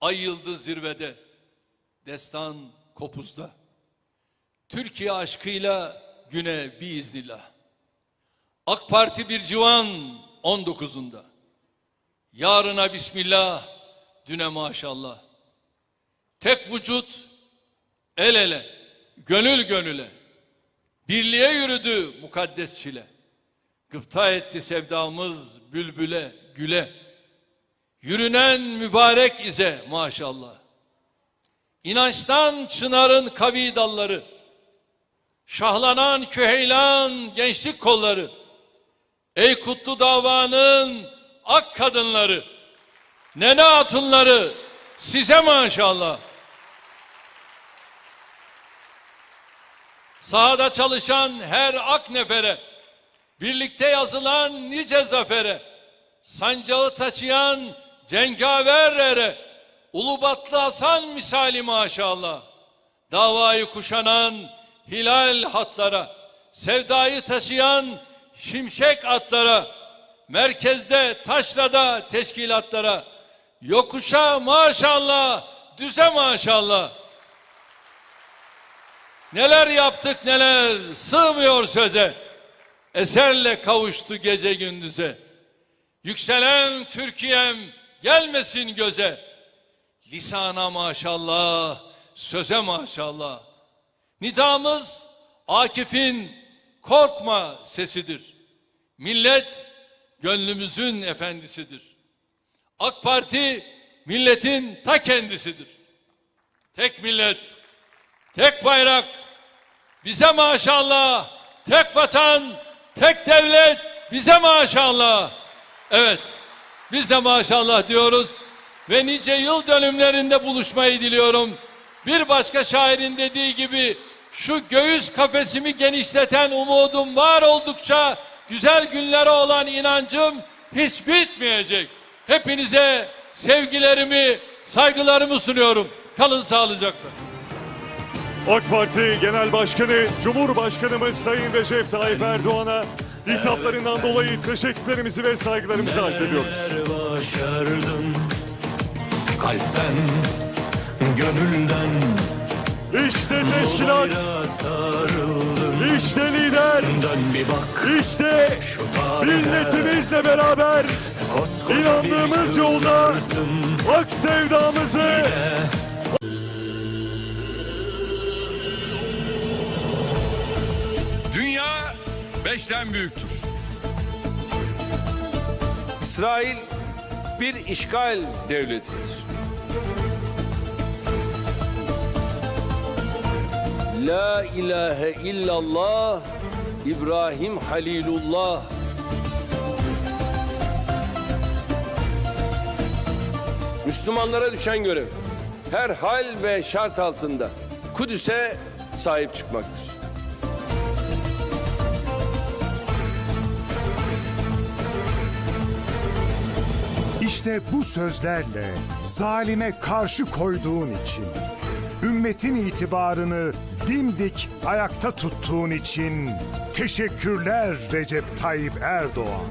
Ay yıldız zirvede, destan kopuzda. Türkiye aşkıyla güne biiznillah. AK Parti bir civan 19'unda. Yarına bismillah, düne maşallah. Tek vücut, el ele, gönül gönüle. Birliğe yürüdü mukaddes çile. Gıpta etti sevdamız bülbüle, güle. Yürünen mübarek ize maşallah. İnançtan çınarın kavi dalları. Şahlanan küheylan gençlik kolları. Ey kutlu davanın ak kadınları. Nene hatunları size maşallah. Sahada çalışan her ak nefere, birlikte yazılan nice zafere, sancağı taşıyan cengaver ere, Ulubatlı Hasan misali maşallah, davayı kuşanan hilal hatlara, sevdayı taşıyan şimşek atlara, merkezde taşrada teşkilatlara, yokuşa maşallah, düze maşallah. Neler yaptık neler sığmıyor söze. Eserle kavuştu gece gündüze. Yükselen Türkiye'm gelmesin göze. Lisana maşallah, söze maşallah. Nidamız Akif'in korkma sesidir. Millet gönlümüzün efendisidir. AK Parti milletin ta kendisidir. Tek millet, tek bayrak, bize maşallah, tek vatan, tek devlet, bize maşallah. Evet, biz de maşallah diyoruz ve nice yıl dönümlerinde buluşmayı diliyorum. Bir başka şairin dediği gibi şu göğüs kafesimi genişleten umudum var oldukça güzel günlere olan inancım hiç bitmeyecek. Hepinize sevgilerimi, saygılarımı sunuyorum. Kalın sağlıcakla. AK Parti Genel Başkanı Cumhurbaşkanımız Sayın Recep Tayyip Erdoğan'a hitaplarından dolayı teşekkürlerimizi ve saygılarımızı arz ediyoruz. Başardım Kalpten, gönülden. İşte teşkilat, işte lider, işte milletimizle beraber inandığımız yolda hak sevdamızı beşten büyüktür. İsrail bir işgal devletidir. La ilahe illallah İbrahim Halilullah Müslümanlara düşen görev her hal ve şart altında Kudüs'e sahip çıkmaktır. İşte bu sözlerle zalime karşı koyduğun için, ümmetin itibarını dimdik ayakta tuttuğun için teşekkürler Recep Tayyip Erdoğan.